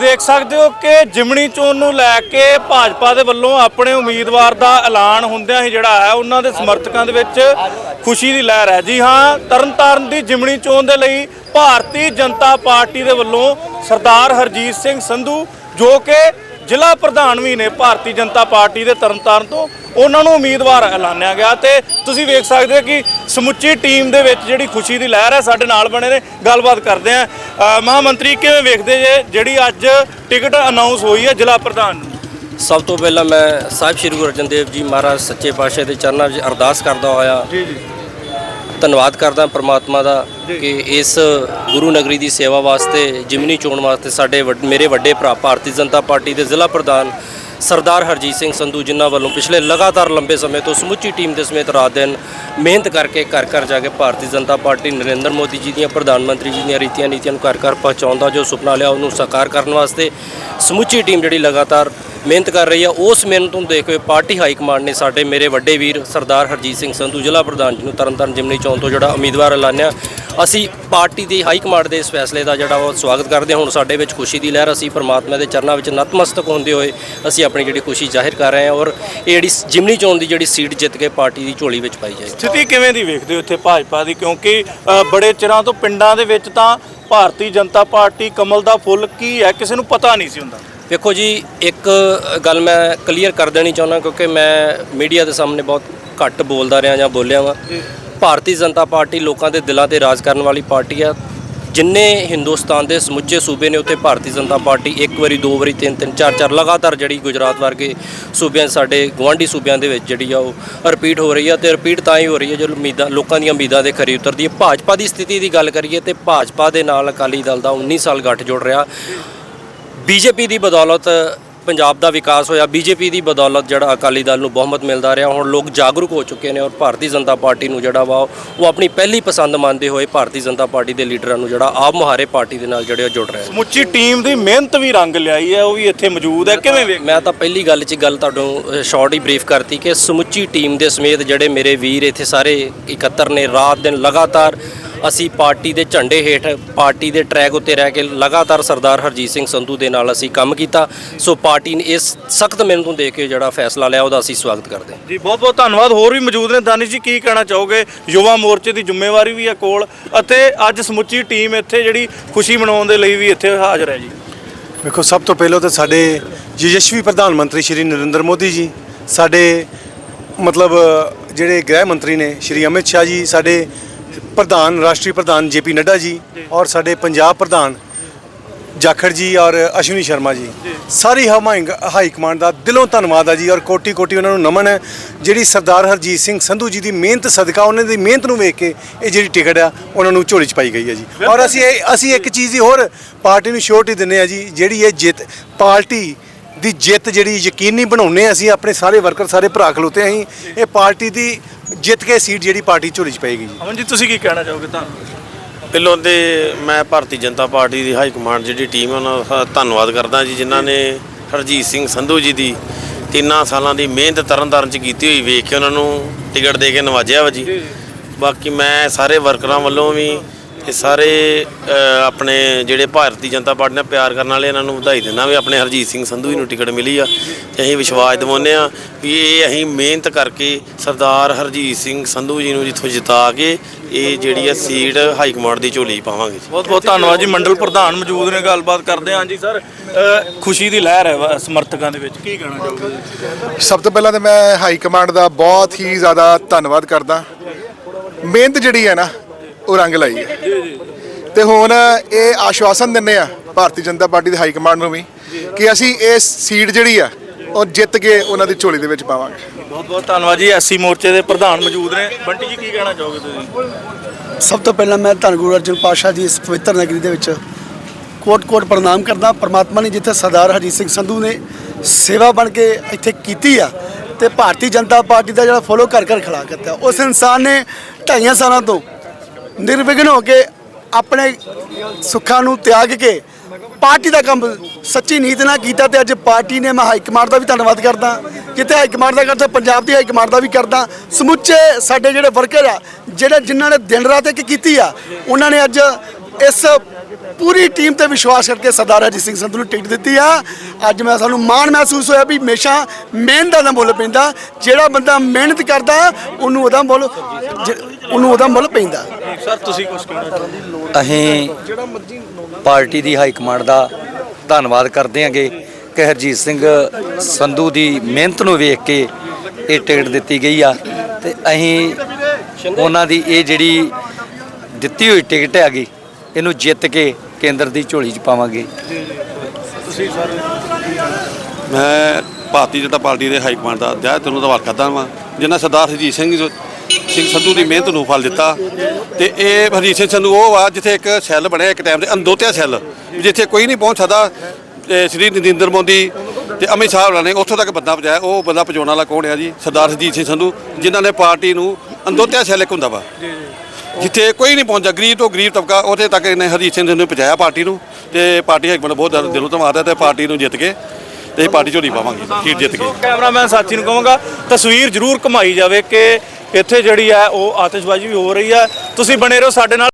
ਦੇਖ ਸਕਦੇ ਹੋ ਕਿ ਜਿਮਣੀ ਚੋਣ ਨੂੰ ਲੈ ਕੇ ਭਾਜਪਾ ਦੇ ਵੱਲੋਂ ਆਪਣੇ ਉਮੀਦਵਾਰ ਦਾ ਐਲਾਨ ਹੁੰਦਿਆਂ ਹੀ ਜਿਹੜਾ ਹੈ, ਉਹਨਾਂ ਦੇ ਸਮਰਥਕਾਂ ਦੇ ਵਿੱਚ ਖੁਸ਼ੀ ਦੀ ਲਹਿਰ ਹੈ। ਜੀ ਹਾਂ, ਤਰਨਤਾਰਨ ਦੀ ਜਿਮਣੀ ਚੋਣ ਦੇ ਲਈ ਭਾਰਤੀ ਜਨਤਾ ਪਾਰਟੀ ਦੇ ਵੱਲੋਂ ਸਰਦਾਰ ਹਰਜੀਤ ਸਿੰਘ ਸੰਧੂ, ਜੋ ਕਿ ਜ਼ਿਲ੍ਹਾ ਪ੍ਰਧਾਨ ਵੀ ਨੇ ਭਾਰਤੀ ਜਨਤਾ ਪਾਰਟੀ ਦੇ ਤਰਨਤਾਰਨ ਤੋਂ, ਉਹਨਾਂ ਨੂੰ ਉਮੀਦਵਾਰ ਐਲਾਨਿਆ ਗਿਆ ਤੇ ਤੁਸੀਂ ਵੇਖ ਸਕਦੇ ਹੋ ਕਿ ਸਮੁੱਚੀ ਟੀਮ ਦੇ ਵਿੱਚ ਜਿਹੜੀ ਖੁਸ਼ੀ ਦੀ ਲਹਿਰ ਹੈ, ਸਾਡੇ ਨਾਲ ਬਣੇ ਨੇ, ਗੱਲਬਾਤ ਕਰਦੇ ਆ ਮਹਾਮੰਤਰੀ ਕਿਵੇਂ ਵੇਖਦੇ ਜੇ ਜਿਹੜੀ ਅੱਜ ਟਿਕਟ ਅਨਾਉਂਸ ਹੋਈ ਹੈ ਜ਼ਿਲ੍ਹਾ ਪ੍ਰਧਾਨ ਨੂੰ? ਸਭ ਤੋਂ ਪਹਿਲਾਂ ਮੈਂ ਸਾਹਿਬ ਸ੍ਰੀ ਗੁਰੂ ਅਰਜਨ ਦੇਵ ਜੀ ਮਹਾਰਾਜ ਸੱਚੇ ਪਾਤਸ਼ਾਹ ਦੇ ਚਰਨਾਂ ਵਿੱਚ ਅਰਦਾਸ ਕਰਦਾ ਹੋਇਆ। ਜੀ ਜੀ। ਧੰਨਵਾਦ ਕਰਦਾ ਪ੍ਰਮਾਤਮਾ ਦਾ ਕਿ ਇਸ ਗੁਰੂ ਨਗਰੀ ਦੀ ਸੇਵਾ ਵਾਸਤੇ ਜਿਮਨੀ ਚੋਣ ਵਾਸਤੇ ਸਾਡੇ ਮੇਰੇ ਵੱਡੇ ਭਰਾ ਭਾਰਤੀ ਜਨਤਾ ਪਾਰਟੀ ਦੇ ਜ਼ਿਲ੍ਹਾ ਪ੍ਰਧਾਨ ਸਰਦਾਰ ਹਰਜੀਤ ਸਿੰਘ ਸੰਧੂ ਜਿਨ੍ਹਾਂ ਵੱਲੋਂ ਪਿਛਲੇ ਲਗਾਤਾਰ ਲੰਬੇ ਸਮੇਂ ਤੋਂ ਸਮੁੱਚੀ ਟੀਮ ਦੇ ਸਮੇਤ ਰਾਤ ਦਿਨ ਮਿਹਨਤ ਕਰਕੇ ਘਰ ਘਰ ਜਾ ਕੇ ਭਾਰਤੀ ਜਨਤਾ ਪਾਰਟੀ ਨਰਿੰਦਰ ਮੋਦੀ ਜੀ ਦੀਆਂ, ਪ੍ਰਧਾਨ ਮੰਤਰੀ ਜੀ ਦੀਆਂ ਰੀਤੀਆਂ ਨੀਤੀਆਂ ਨੂੰ ਘਰ ਘਰ ਪਹੁੰਚਾਉਣ ਦਾ ਜੋ ਸੁਪਨਾ ਲਿਆ, ਉਹਨੂੰ ਸਾਕਾਰ ਕਰਨ ਵਾਸਤੇ ਸਮੁੱਚੀ ਟੀਮ ਜਿਹੜੀ ਲਗਾਤਾਰ ਮਿਹਨਤ ਕਰ ਰਹੀ ਆ ਉਸ ਮਿਹਨਤ ਨੂੰ ਦੇਖ ਕੇ ਪਾਰਟੀ ਹਾਈ ਕਮਾਂਡ ਨੇ ਸਾਡੇ ਮੇਰੇ ਵੱਡੇ ਵੀਰ ਸਰਦਾਰ ਹਰਜੀਤ ਸਿੰਘ ਸੰਧੂ, ਜ਼ਿਲ੍ਹਾ ਪ੍ਰਧਾਨ ਜੀ ਨੂੰ ਤਰਨਤਾਰਨ ਜਿਮਨੀ ਚੋਣ ਤੋਂ ਜਿਹੜਾ ਉਮੀਦਵਾਰ ਐਲਾਨਿਆ ਅਸੀਂ ਪਾਰਟੀ ਦੀ ਹਾਈ ਕਮਾਂਡ ਦੇ ਇਸ ਫੈਸਲੇ ਦਾ ਜਿਹੜਾ ਉਹ ਸਵਾਗਤ ਕਰਦੇ ਹਾਂ। ਹੁਣ ਸਾਡੇ ਵਿੱਚ ਖੁਸ਼ੀ ਦੀ ਲਹਿਰ ਅਸੀਂ ਪਰਮਾਤਮਾ ਦੇ ਚਰਨਾਂ ਵਿੱਚ ਨਤਮਸਤਕ ਹੁੰਦੇ ਹੋਏ ਅਸੀਂ ਆਪਣੀ ਜਿਹੜੀ ਖੁਸ਼ੀ ਜ਼ਾਹਿਰ ਕਰ ਰਹੇ ਹਾਂ ਔਰ ਇਹ ਜਿਹੜੀ ਜਿਮਨੀ ਚੋਣ ਦੀ ਜਿਹੜੀ ਸੀਟ ਜਿੱਤ ਕੇ ਪਾਰਟੀ ਦੀ ਝੋਲੀ ਵਿੱਚ ਪਾਈ ਜਾਏ ਸਥਿਤੀ ਕਿਵੇਂ ਦੀ ਵੇਖਦੇ ਹੋ ਇੱਥੇ ਭਾਜਪਾ ਦੀ? ਕਿਉਂਕਿ ਬੜੇ ਚਿਰਾਂ ਤੋਂ ਪਿੰਡਾਂ ਦੇ ਵਿੱਚ ਤਾਂ ਭਾਰਤੀ ਜਨਤਾ ਪਾਰਟੀ ਕਮਲ ਦਾ ਫੁੱਲ ਕੀ ਹੈ? ਕਿਸੇ ਨੂੰ ਪਤਾ ਨਹੀਂ ਸੀ ਹੁੰਦਾ। ਵੇਖੋ ਜੀ ਇੱਕ ਗੱਲ ਮੈਂ ਕਲੀਅਰ ਕਰ ਦੇਣੀ ਚਾਹੁੰਦਾ ਕਿਉਂਕਿ ਮੈਂ ਮੀਡੀਆ ਦੇ ਸਾਹਮਣੇ ਬਹੁਤ ਘੱਟ ਬੋਲਦਾ ਰਿਹਾ ਜਾਂ ਬੋਲਿਆ ਵਾਂ। ਭਾਰਤੀ ਜਨਤਾ ਪਾਰਟੀ ਲੋਕਾਂ ਦੇ ਦਿਲਾਂ ਤੇ ਰਾਜ ਕਰਨ ਵਾਲੀ ਪਾਰਟੀ ਆ। ਜਿੰਨੇ ਹਿੰਦੁਸਤਾਨ ਦੇ ਸਮੁੱਚੇ ਸੂਬੇ ਨੇ ਉੱਥੇ ਭਾਰਤੀ ਜਨਤਾ ਪਾਰਟੀ ਇੱਕ ਵਾਰੀ, ਦੋ ਵਾਰੀ, ਤਿੰਨ ਤਿੰਨ, ਚਾਰ ਚਾਰ ਲਗਾਤਾਰ ਜਿਹੜੀ ਗੁਜਰਾਤ ਵਰਗੇ ਸੂਬਿਆਂ ਸਾਡੇ ਗਵਾਂਢੀ ਸੂਬਿਆਂ ਦੇ ਵਿੱਚ ਜਿਹੜੀ ਆ ਉਹ ਰਿਪੀਟ ਹੋ ਰਹੀ ਆ ਤੇ ਰਿਪੀਟ ਤਾਂ ਹੀ ਹੋ ਰਹੀ ਹੈ ਜਦੋਂ ਉਮੀਦਾਂ ਲੋਕਾਂ ਦੀਆਂ ਉਮੀਦਾਂ ਦੇ ਖਰੀ ਉਤਰਦੀ ਹੈ ਭਾਜਪਾ ਦੀ ਸਥਿਤੀ ਦੀ ਗੱਲ ਕਰੀਏ ਤੇ ਭਾਜਪਾ ਦੇ ਨਾਲ ਅਕਾਲੀ ਦਲ ਦਾ 19 ਸਾਲ ਗੱਠ ਜੁੜ ਰਿਹਾ। ਬੀਜੇਪੀ ਦੀ ਬਦੌਲਤ ਪੰਜਾਬ ਦਾ ਵਿਕਾਸ ਹੋਇਆ ਬੀਜੇਪੀ ਦੀ ਬਦੌਲਤ ਜਿਹੜਾ ਅਕਾਲੀ ਦਲ ਨੂੰ ਬਹੁਮਤ ਮਿਲਦਾ ਰਿਹਾ ਹੁਣ ਲੋਕ ਜਾਗਰੂਕ ਹੋ ਚੁੱਕੇ ਨੇ ਔਰ ਭਾਰਤੀ ਜਨਤਾ ਪਾਰਟੀ ਨੂੰ ਜਿਹੜਾ ਵਾ ਉਹ ਆਪਣੀ ਪਹਿਲੀ ਪਸੰਦ ਮੰਨਦੇ ਹੋਏ ਭਾਰਤੀ ਜਨਤਾ ਪਾਰਟੀ ਦੇ ਲੀਡਰਾਂ ਨੂੰ ਜਿਹੜਾ ਆਪ ਮੁਹਾਰੇ ਪਾਰਟੀ ਦੇ ਨਾਲ ਜਿਹੜੇ ਉਹ ਜੁੜ ਰਹੇ ਸਮੁੱਚੀ ਟੀਮ ਦੀ ਮਿਹਨਤ ਵੀ ਰੰਗ ਲਿਆਈ ਹੈ ਉਹ ਵੀ ਇੱਥੇ ਮੌਜੂਦ ਹੈ। ਕਿਵੇਂ ਵੇਖ ਮੈਂ ਤਾਂ ਪਹਿਲੀ ਗੱਲ 'ਚ ਗੱਲ ਤੁਹਾਨੂੰ ਸ਼ਾਰਟ ਹੀ ਬਰੀਫ ਕਰਤੀ ਕਿ ਸਮੁੱਚੀ ਟੀਮ ਦੇ ਸਮੇਤ ਜਿਹੜੇ ਮੇਰੇ ਵੀਰ ਇੱਥੇ ਸਾਰੇ ਇਕੱਤਰ ਨੇ ਰਾਤ ਦਿਨ ਲਗਾਤਾਰ ਅਸੀਂ ਪਾਰਟੀ ਦੇ ਝੰਡੇ ਹੇਠ ਪਾਰਟੀ ਦੇ ਟਰੈਕ ਉੱਤੇ ਰਹਿ ਕੇ ਲਗਾਤਾਰ ਸਰਦਾਰ ਹਰਜੀਤ ਸਿੰਘ ਸੰਧੂ ਦੇ ਨਾਲ ਅਸੀਂ ਕੰਮ ਕੀਤਾ। ਸੋ ਪਾਰਟੀ ਨੇ ਇਸ ਸਖਤ ਮਿਹਨਤ ਨੂੰ ਦੇਖ ਕੇ ਜਿਹੜਾ ਫੈਸਲਾ ਲਿਆ ਉਹਦਾ ਅਸੀਂ ਸਵਾਗਤ ਕਰਦੇ ਹਾਂ। ਜੀ ਬਹੁਤ ਬਹੁਤ ਧੰਨਵਾਦ। ਹੋਰ ਵੀ ਮੌਜੂਦ ਨੇ। ਦਾਨਿਸ਼ ਜੀ ਕੀ ਕਹਿਣਾ ਚਾਹੋਗੇ? ਯੁਵਾ ਮੋਰਚੇ ਦੀ ਜ਼ਿੰਮੇਵਾਰੀ ਵੀ ਹੈ ਕੋਲ ਅਤੇ ਅੱਜ ਸਮੁੱਚੀ ਟੀਮ ਇੱਥੇ ਜਿਹੜੀ ਖੁਸ਼ੀ ਮਨਾਉਣ ਦੇ ਲਈ ਵੀ ਇੱਥੇ ਹਾਜ਼ਰ ਹੈ ਜੀ। ਵੇਖੋ ਸਭ ਤੋਂ ਪਹਿਲਾਂ ਤਾਂ ਸਾਡੇ ਯਸ਼ਸਵੀ ਪ੍ਰਧਾਨ ਮੰਤਰੀ ਸ਼੍ਰੀ ਨਰਿੰਦਰ ਮੋਦੀ ਜੀ ਸਾਡੇ ਮਤਲਬ ਜਿਹੜੇ ਗ੍ਰਹਿ ਮੰਤਰੀ ਨੇ ਸ਼੍ਰੀ ਅਮਿਤ ਸ਼ਾਹ ਜੀ ਸਾਡੇ ਪ੍ਰਧਾਨ ਰਾਸ਼ਟਰੀ ਪ੍ਰਧਾਨ ਜੇਪੀ ਨੱਡਾ ਜੀ ਔਰ ਸਾਡੇ ਪੰਜਾਬ ਪ੍ਰਧਾਨ ਜਾਖੜ ਜੀ ਔਰ ਅਸ਼ਵਨੀ ਸ਼ਰਮਾ ਜੀ। ਸਾਰੀ ਹਮਾਇੰਗ ਹਾਈ ਕਮਾਂਡ ਦਾ ਦਿਲੋਂ ਧੰਨਵਾਦ ਹੈ ਜੀ ਔਰ ਕੋਟੀ ਕੋਟੀ ਉਹਨਾਂ ਨੂੰ ਨਮਨ ਹੈ। ਜਿਹੜੀ ਸਰਦਾਰ ਹਰਜੀਤ ਸਿੰਘ ਸੰਧੂ ਜੀ ਦੀ ਮਿਹਨਤ ਸਦਕਾ ਉਹਨਾਂ ਦੀ ਮਿਹਨਤ ਨੂੰ ਵੇਖ ਕੇ ਇਹ ਜਿਹੜੀ ਟਿਕਟ ਆ ਉਹਨਾਂ ਨੂੰ ਝੋਲੀ ਚ ਪਾਈ ਗਈ ਹੈ ਜੀ। ਔਰ ਅਸੀਂ ਅਸੀਂ ਇੱਕ ਚੀਜ਼ ਦੀ ਹੋਰ ਪਾਰਟੀ ਨੂੰ ਸ਼ੋਰਟੀ ਦਿੰਦੇ ਆ ਜੀ ਜਿਹੜੀ ਇਹ ਜਿੱਤ ਪਾਰਟੀ ਦੀ ਜਿੱਤ ਜਿਹੜੀ ਯਕੀਨੀ ਬਣਾਉਨੇ ਆ ਅਸੀਂ ਆਪਣੇ ਸਾਰੇ ਵਰਕਰ ਸਾਰੇ ਭਰਾ ਖਲੋਤੇ ਅਸੀਂ ਇਹ ਪਾਰਟੀ ਦੀ ਜਿੱਤ ਕੇ ਸੀਟ ਜਿਹੜੀ ਪਾਰਟੀ ਝੋਲੀ ਚ ਪਏਗੀ ਜੀ। ਅਮਨ ਜੀ ਤੁਸੀਂ ਕੀ ਕਹਿਣਾ ਚਾਹੋਗੇ ਤਾਂ? ਪਹਿਲੋਂ ਤੇ ਮੈਂ ਭਾਰਤੀ ਜਨਤਾ ਪਾਰਟੀ ਦੀ ਹਾਈ ਕਮਾਂਡ ਜਿਹੜੀ ਟੀਮ ਹੈ ਉਹਨਾਂ ਦਾ ਧੰਨਵਾਦ ਕਰਦਾ ਜੀ ਜਿਨ੍ਹਾਂ ਨੇ ਹਰਜੀਤ ਸਿੰਘ ਸੰਧੂ ਜੀ ਦੀ ਤਿੰਨਾਂ ਸਾਲਾਂ ਦੀ ਮਿਹਨਤ ਤਰਨਤਾਰਨ ਚ ਕੀਤੀ ਹੋਈ ਵੇਖ ਕੇ ਉਹਨਾਂ ਨੂੰ ਟਿਕਟ ਦੇ ਕੇ ਨਵਾਜਿਆ ਵਾ ਜੀ। ਬਾਕੀ ਮੈਂ ਸਾਰੇ ਵਰਕਰਾਂ ਵੱਲੋਂ ਵੀ ਤੇ ਸਾਰੇ ਆਪਣੇ ਜਿਹੜੇ ਭਾਰਤੀ ਜਨਤਾ ਪਾਰਟੀ ਨਾਲ ਪਿਆਰ ਕਰਨ ਵਾਲੇ ਇਹਨਾਂ ਨੂੰ ਵਧਾਈ ਦਿੰਦਾ ਵੀ ਆਪਣੇ ਹਰਜੀਤ ਸਿੰਘ ਸੰਧੂ ਜੀ ਨੂੰ ਟਿਕਟ ਮਿਲੀ ਆ। ਤੇ ਅਸੀਂ ਵਿਸ਼ਵਾਸ ਦਿਵਾਉਂਦੇ ਆ ਵੀ ਇਹ ਅਸੀਂ ਮਿਹਨਤ ਕਰਕੇ ਸਰਦਾਰ ਹਰਜੀਤ ਸਿੰਘ ਸੰਧੂ ਜੀ ਨੂੰ ਜਿੱਥੋਂ ਜਿਤਾ ਕੇ ਇਹ ਜਿਹੜੀ ਆ ਸੀਟ ਹਾਈ ਕਮਾਂਡ ਦੀ ਝੋਲੀ ਪਾਵਾਂਗੇ। ਬਹੁਤ ਬਹੁਤ ਧੰਨਵਾਦ ਜੀ। ਮੰਡਲ ਪ੍ਰਧਾਨ ਮੌਜੂਦ ਨੇ ਗੱਲਬਾਤ ਕਰਦੇ ਹਾਂ। ਜੀ ਸਰ ਖੁਸ਼ੀ ਦੀ ਲਹਿਰ ਹੈ ਵਾ ਸਮਰਥਕਾਂ ਦੇ ਵਿੱਚ। ਕੀ ਕਹਿਣਾ ਚਾਹੋਗੇ? ਸਭ ਤੋਂ ਪਹਿਲਾਂ ਤਾਂ ਮੈਂ ਹਾਈ ਕਮਾਂਡ ਦਾ ਬਹੁਤ ਹੀ ਜ਼ਿਆਦਾ ਧੰਨਵਾਦ ਕਰਦਾ। ਮਿਹਨਤ ਜਿਹੜੀ ਹੈ ਨਾ ਉਹ ਰੰਗ ਲਾਈ ਹੈ। ਤੇ ਹੁਣ ਇਹ ਆਸ਼ਵਾਸਨ ਦਿੰਨੇ ਆ ਭਾਰਤੀ ਜਨਤਾ ਪਾਰਟੀ ਦੇ ਹਾਈ ਕਮਾਂਡ ਨੂੰ ਵੀ ਕਿ ਅਸੀਂ ਇਹ ਸੀਟ ਜਿਹੜੀ ਆ ਉਹ ਜਿੱਤ ਕੇ ਉਹਨਾਂ ਦੀ ਝੋਲੀ ਦੇ ਵਿੱਚ ਪਾਵਾਂਗੇ। ਬਹੁਤ ਬਹੁਤ ਧੰਨਵਾਦ ਜੀ ਐਸਸੀ ਮੋਰਚੇ ਦੇ ਪ੍ਰਧਾਨ ਮੌਜੂਦ ਨੇ। ਬੰਟੀ ਜੀ ਕੀ ਕਹਿਣਾ ਚਾਹੋਗੇ ਤੁਸੀਂ? ਸਭ ਤੋਂ ਪਹਿਲਾਂ ਮੈਂ ਧੰਨ ਗੁਰੂ ਅਰਜਨ ਪਾਤਸ਼ਾਹ ਜੀ ਇਸ ਪਵਿੱਤਰ ਨਗਰੀ ਦੇ ਵਿੱਚ ਕੋਟ-ਕੋਟ ਪ੍ਰਣਾਮ ਕਰਦਾ। ਪਰਮਾਤਮਾ ਨੇ ਜਿੱਥੇ ਸਰਦਾਰ ਹਰਜੀਤ ਸਿੰਘ ਸੰਧੂ ਨੇ ਸੇਵਾ ਬਣ ਕੇ ਇੱਥੇ ਕੀਤੀ ਆ ਤੇ ਭਾਰਤੀ ਜਨਤਾ ਪਾਰਟੀ ਦਾ ਜਿਹੜਾ ਫੋਲੋ ਕਰ ਕਰ ਖੜਾ ਕੀਤਾ ਉਸ ਇਨਸਾਨ ਨੇ ਢਾਈਆਂ ਸਾਲਾਂ ਤੋਂ ਨਿਰਵਿਘਨ ਹੋ ਕੇ ਆਪਣੇ ਸੁੱਖਾਂ ਨੂੰ ਤਿਆਗ ਕੇ ਪਾਰਟੀ ਦਾ ਕੰਮ ਸੱਚੀ ਨੀਤ ਨਾਲ ਕੀਤਾ ਤੇ ਅੱਜ ਪਾਰਟੀ ਨੇ ਮੈਂ ਹਾਈ ਕਮਾਂਡ ਦਾ ਵੀ ਧੰਨਵਾਦ ਕਰਦਾ। ਜਿੱਥੇ ਹਾਈ ਕਮਾਂਡ ਦਾ ਕਰਦਾ, ਪੰਜਾਬ ਦੀ ਹਾਈ ਕਮਾਂਡ ਦਾ ਵੀ ਕਰਦਾ। ਸਮੁੱਚੇ ਸਾਡੇ ਜਿਹੜੇ ਵਰਕਰ ਆ, ਜਿਹੜੇ ਜਿਨ੍ਹਾਂ ਨੇ ਦਿਨ ਰਾਤ ਇੱਕ ਕੀਤੀ ਆ, ਉਹਨਾਂ ਨੇ ਅੱਜ ਇਸ ਪੂਰੀ ਟੀਮ ਤੇ ਵਿਸ਼ਵਾਸ ਕਰਕੇ ਸਰਦਾਰ ਅਜੀਤ ਸਿੰਘ ਸੰਧੂ ਨੂੰ ਟਿਕਟ ਦਿੱਤੀ ਆ। ਅੱਜ ਮੈਂ ਸਾਨੂੰ ਮਾਣ ਮਹਿਸੂਸ ਹੋਇਆ ਵੀ ਹਮੇਸ਼ਾ ਮਿਹਨਤ ਦਾ ਮੁੱਲ ਪੈਂਦਾ, ਜਿਹੜਾ ਬੰਦਾ ਮਿਹਨਤ ਕਰਦਾ, ਉਹਨੂੰ ਉਹਦਾ ਮੁੱਲ ਉਹਨੂੰ ਉਹਦਾ ਮੁੱਲ ਪੈਂਦਾ। ਸਰ ਤੁਸੀਂ ਕੁਝ ਕਹਿਣਾ ਚਾਹੁੰਦੇ ਅਸੀਂ ਪਾਰਟੀ ਦੀ ਹਾਈ ਕਮਾਂਡ ਦਾ ਧੰਨਵਾਦ ਕਰਦੇ ਹਾਂਗੇ। ਕਿ ਹਰਜੀਤ ਸਿੰਘ ਸੰਧੂ ਦੀ ਮਿਹਨਤ ਨੂੰ ਵੇਖ ਕੇ ਇਹ ਟਿਕਟ ਦਿੱਤੀ ਗਈ ਆ ਤੇ ਅਸੀਂ ਉਹਨਾਂ ਦੀ ਇਹ ਜਿਹੜੀ ਦਿੱਤੀ ਹੋਈ ਟਿਕਟ ਹੈਗੀ ਇਹਨੂੰ ਜਿੱਤ ਕੇ ਕੇਂਦਰ ਦੀ ਝੋਲੀ 'ਚ ਪਾਵਾਂਗੇ। ਮੈਂ ਭਾਰਤੀ ਜਨਤਾ ਪਾਰਟੀ ਦੇ ਹਾਈ ਕਮਾਂਡ ਦਾ ਜੈ ਤੈਨੂੰ ਧੰਨਵਾਦ ਕਰਦਾ ਹਾਂ ਜਿਨ੍ਹਾਂ ਸਰਦਾਰ ਹਰਜੀਤ ਸਿੰਘ ਸਿੰਘ ਸੰਧੂ ਦੀ ਮਿਹਨਤ ਨੂੰ ਫਲ ਦਿੱਤਾ ਤੇ ਇਹ ਹਰਜੀਤ ਸਿੰਘ ਸੰਧੂ ਉਹ ਆ ਜਿੱਥੇ ਇੱਕ ਸੈੱਲ ਬਣਿਆ ਇੱਕ ਟਾਈਮ ਦੇ ਅੰਦੋਤਿਆ ਸੈੱਲ ਜਿੱਥੇ ਕੋਈ ਨਹੀਂ ਪਹੁੰਚ ਸਕਦਾ, ਤੇ ਸ੍ਰੀ ਨਰਿੰਦਰ ਮੋਦੀ ਤੇ ਅਮਿਤ ਸ਼ਾਹ ਹੋਰਾਂ ਨੇ ਉੱਥੋਂ ਤੱਕ ਬੰਦਾ ਪਹੁੰਚਾਇਆ, ਉਹ ਬੰਦਾ ਪਹੁੰਚਾਉਣ ਵਾਲਾ ਕੌਣ ਆ ਜੀ? ਸਰਦਾਰ ਹਰਜੀਤ ਸਿੰਘ ਸੰਧੂ, ਜਿਨ੍ਹਾਂ ਨੇ ਪਾਰਟੀ ਨੂੰ ਅੰਦੋਤਿਆ ਸੈੱਲ ਇੱਕ ਹੁੰਦਾ ਵਾ। ਜਿੱਥੇ ਕੋਈ ਨਹੀਂ ਪਹੁੰਚਦਾ, ਗਰੀਬ ਤੋਂ ਗਰੀਬ ਤਬਕਾ ਉਹਦੇ ਤੱਕ ਇਹਨੇ ਹਰਜੀਤ ਸਿੰਘ ਨੂੰ ਪਹੁੰਚਾਇਆ ਪਾਰਟੀ ਨੂੰ, ਤੇ ਪਾਰਟੀ ਹਾਈਕਮਾਂਡ ਬਹੁਤ ਦਿਲ- ਦਿਲੋਂ ਧੰਨਵਾਦ ਹੈ ਤੇ ਪਾਰਟੀ ਨੂੰ ਜਿੱਤ ਕੇ ਤੇ ਅਸੀਂ ਪਾਰਟੀ ਝੋਲੀ ਪਾਵਾਂਗੇ, ਸੀਟ ਜਿੱਤ ਕੇ। ਕੈਮਰਾਮੈਨ ਸਾਥੀ ਨੂੰ ਕਹਾਂਗਾ, ਤਸਵੀਰ ਜ਼ਰੂਰ ਘੁਮਾਈ ਜਾਵੇ ਕਿ ਇੱਥੇ ਜਿਹੜੀ ਹੈ ਉਹ ਆਤਿਸ਼ਬਾਜ਼ੀ ਵੀ ਹੋ ਰਹੀ ਹੈ। ਤੁਸੀਂ ਬਣੇ ਰਹੋ ਸਾਡੇ ਨਾਲ।